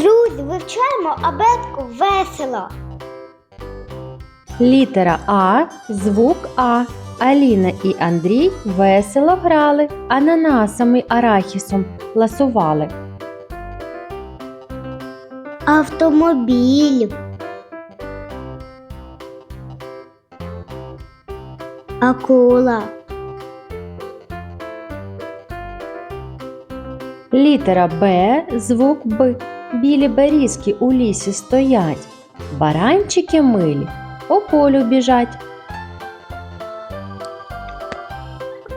Друзі, вивчаємо абетку весело. Літера А, звук А. Аліна і Андрій весело грали, ананасами арахісом ласували. Автомобіль. Акула. Літера Б, звук Б. Білі берізки у лісі стоять. Баранчики милі по полю біжать.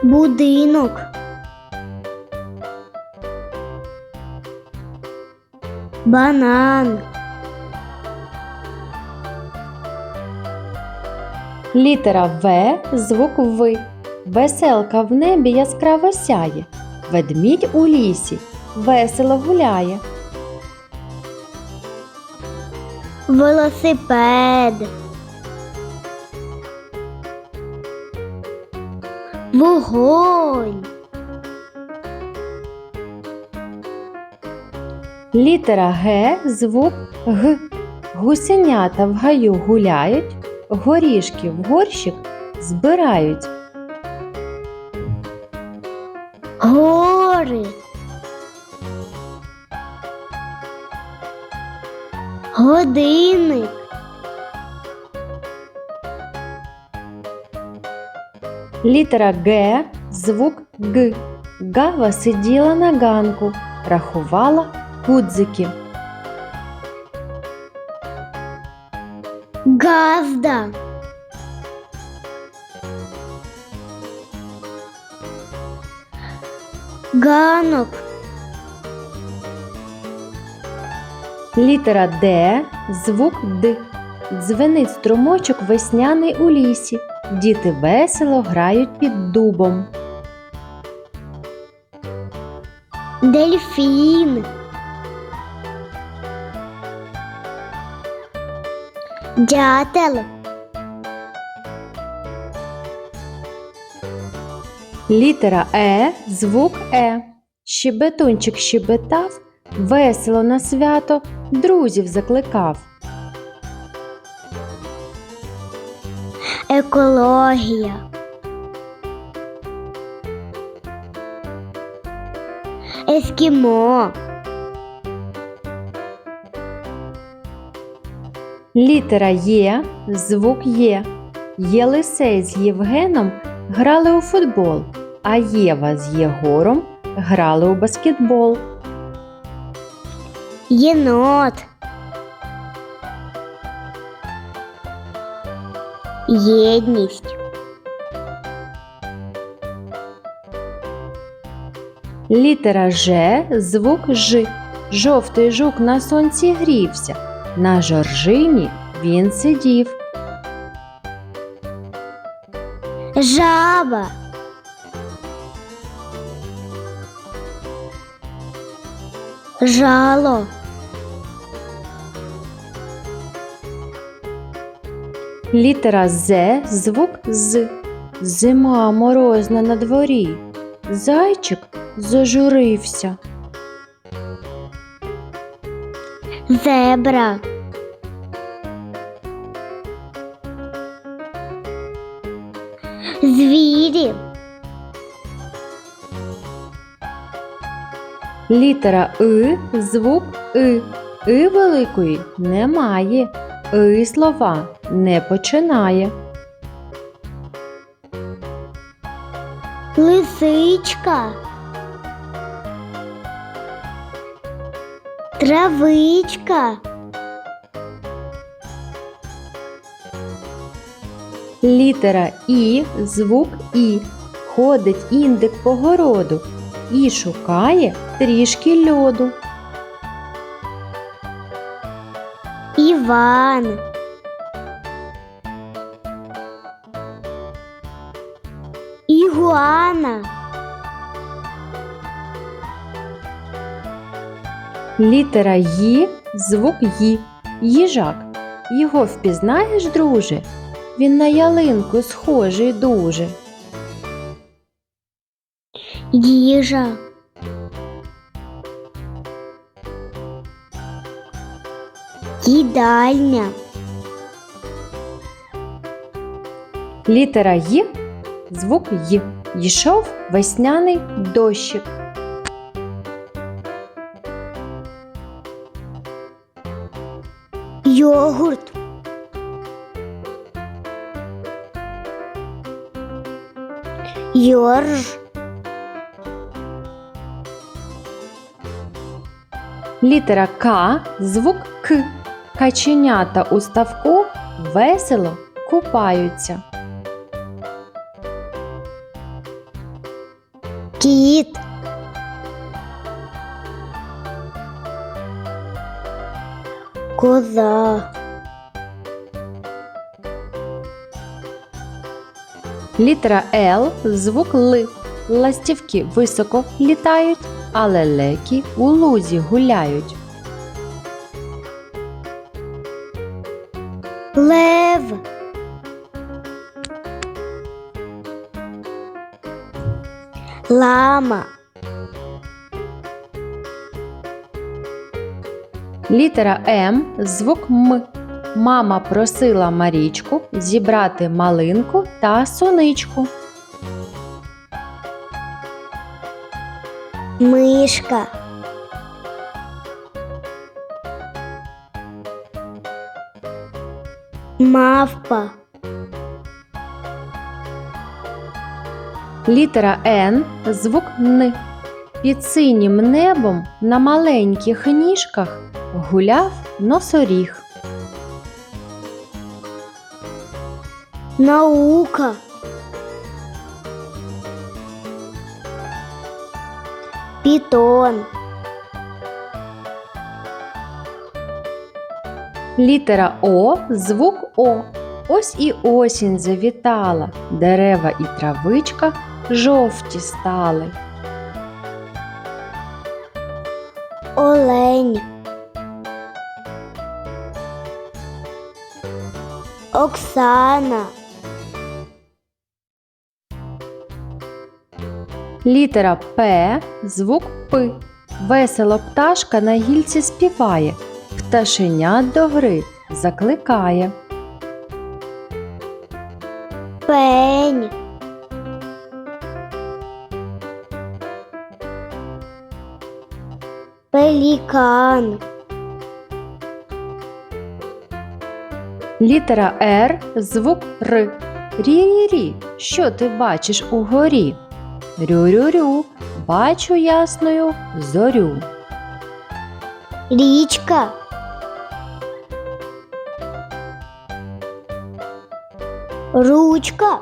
Будинок. Банан. Літера В, звук В. Веселка в небі яскраво сяє. Ведмідь у лісі весело гуляє. Велосипед. Вогонь. Літера Г, звук Г. Гусенята в гаю гуляють, горішки в горщик збирають. Гори. Годинник. Літера Г, звук Г. Гава сиділа на ганку, рахувала гудзики. Газда. Ганок. Літера Д, звук Д. Дзвенить струмочок весняний у лісі. Діти весело грають під дубом. Дельфін. Дятел. Літера Е, звук Е. Щебетунчик щебетав, весело на свято друзів закликав. Екологія. Ескімо. Літера Є, звук Є. Єлисей з Євгеном грали у футбол, а Єва з Єгором грали у баскетбол. Єнот. Єдність. Літера Ж, звук Ж. Жовтий жук на сонці грівся. На жоржині він сидів. Жаба. Жало. Літера З, звук З. Зима морозна на дворі. Зайчик зажурився. Зебра. Літера И, звук И. И великої немає. И слова не починає. Лисичка. Травичка. Літера І, звук І. Ходить індик по городу і шукає трішки льоду. Іван. Ігуана. Літера Ї, звук Ї. Їжак. Його впізнаєш, друже? Він на ялинку схожий дуже. Їжа. Їдальня. Літера Й, звук Й. Йшов весняний дощик. Йогурт. Йорж. Літера К, звук К. Каченята у ставку весело купаються. Кіт. Коза. Літера Л, звук Л. Ластівки високо літають, а лелеки у лузі гуляють. Лев. Лама. Літера М, звук М. Мама просила Марічку зібрати малинку та соничку. Мишка. Мавпа. Літера Н, звук Н. Під синім небом на маленьких ніжках гуляв носоріг. Наука. Питон. Літера О, звук О. Ось і осінь завітала, дерева і травичка жовті стали. Олень. Оксана. Літера П, звук П. Весело пташка на гільці співає, пташенят до гри закликає. Пень. Пелікан. Літера Р, звук Р. Рі-рі-рі, що ти бачиш угорі? Рю-рю-рю, бачу ясною зорю. Річка. Ручка.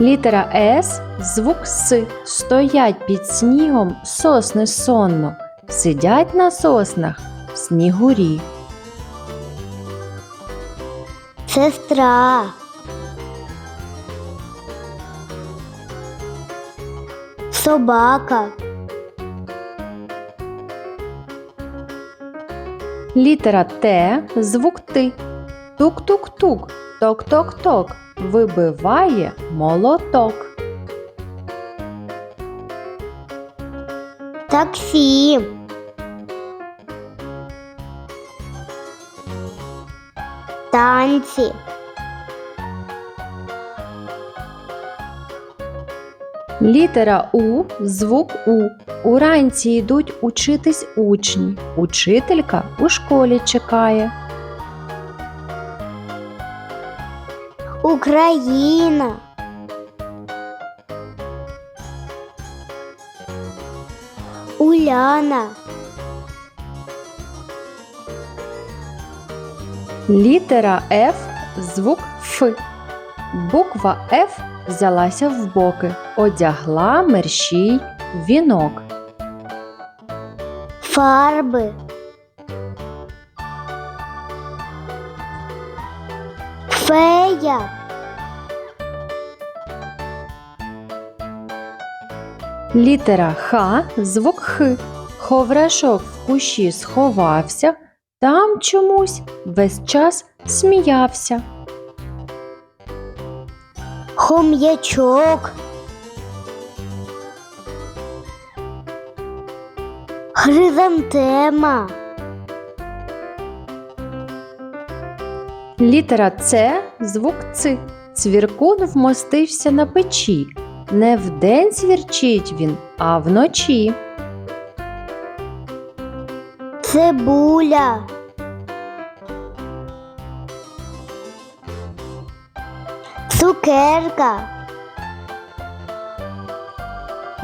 Літера С, звук С. Стоять під снігом сосни сонно. Сидять на соснах в снігурі. Сестра. Собака. Літера Т, звук Т. Тук-тук-тук, ток-ток-ток. Вибиває молоток. Таксі. Танці. Літера У, звук У. Уранці йдуть учитись учні. Учителька у школі чекає. Україна. Уляна. Літера Ф, звук Ф. Буква Ф взялася в боки, одягла мерщій вінок. Фарби. Фея. Літера Х, звук Х. Ховрашок в кущі сховався, там чомусь весь час сміявся. Хом'ячок. Хризантема. Літера С звук Ц. Цвіркун вмостився на печі. Не вдень свірчить він, а вночі. Цибуля. Цукерка.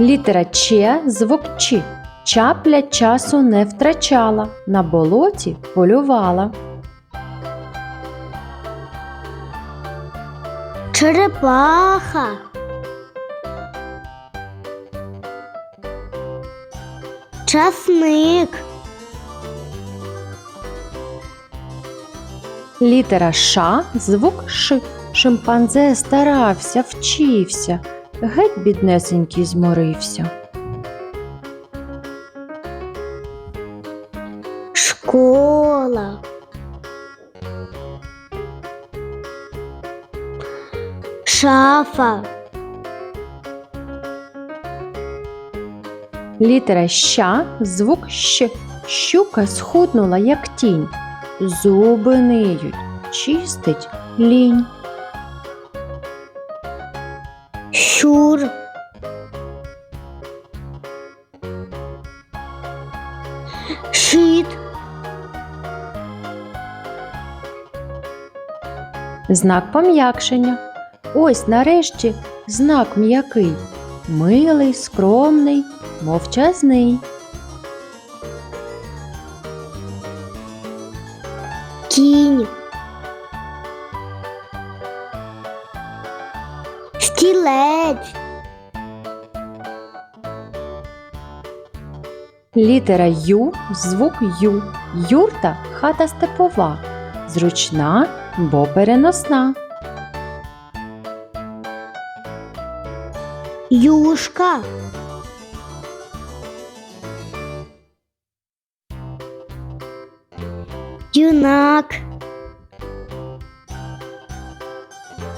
Літера Ч звук Ч. Чапля часу не втрачала, на болоті полювала. Черепаха. Часник. Літера Ш звук Ш. Шимпанзе старався, вчився, геть біднесенький зморився. Школа. Шафа. Літера Щ звук Щ. Щука схуднула, як тінь. Зуби ниють, чистить лінь. Щур. Шит. Знак пом'якшення. Ось нарешті знак м'який. Милий, скромний, мовчазний. Кінь. Стілець. Літера Ю звук Ю. Юрта хата степова. Зручна, бо переносна. Юшка. Юнак.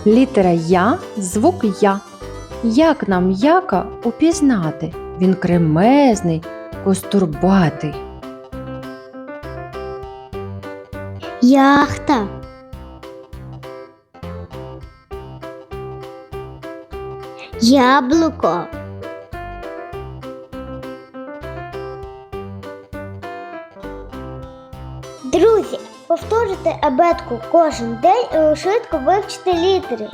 Літера Я звук Я. Як нам яка упізнати? Він кремезний, костурбатий. Яхта. Яблуко. Друзі, повторюйте абетку кожен день і швидко вивчите літери.